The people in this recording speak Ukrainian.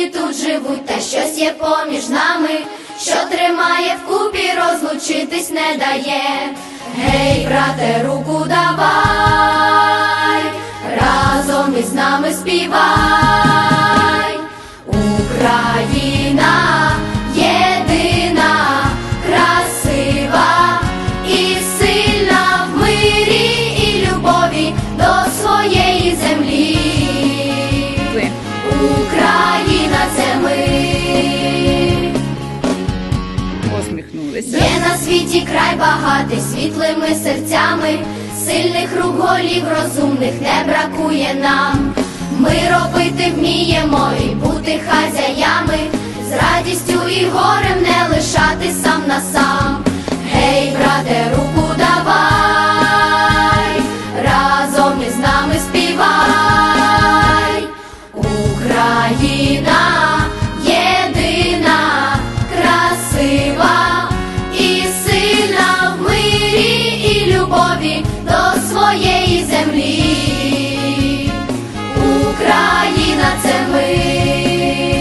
які тут живуть, та щось є поміж нами, що тримає вкупі, розлучитись не дає. Гей, брате, руку давай, разом із нами співай. Україна до своєї землі. Посміхнулися. Є на світі край багатий світлими серцями, сильних рук голів розумних не бракує нам. Ми робити вміємо і бути хазяями, з радістю і горем не лишати сам на сам. Гей, брате, руку давай, разом із нами співай. Україна любові до своєї землі.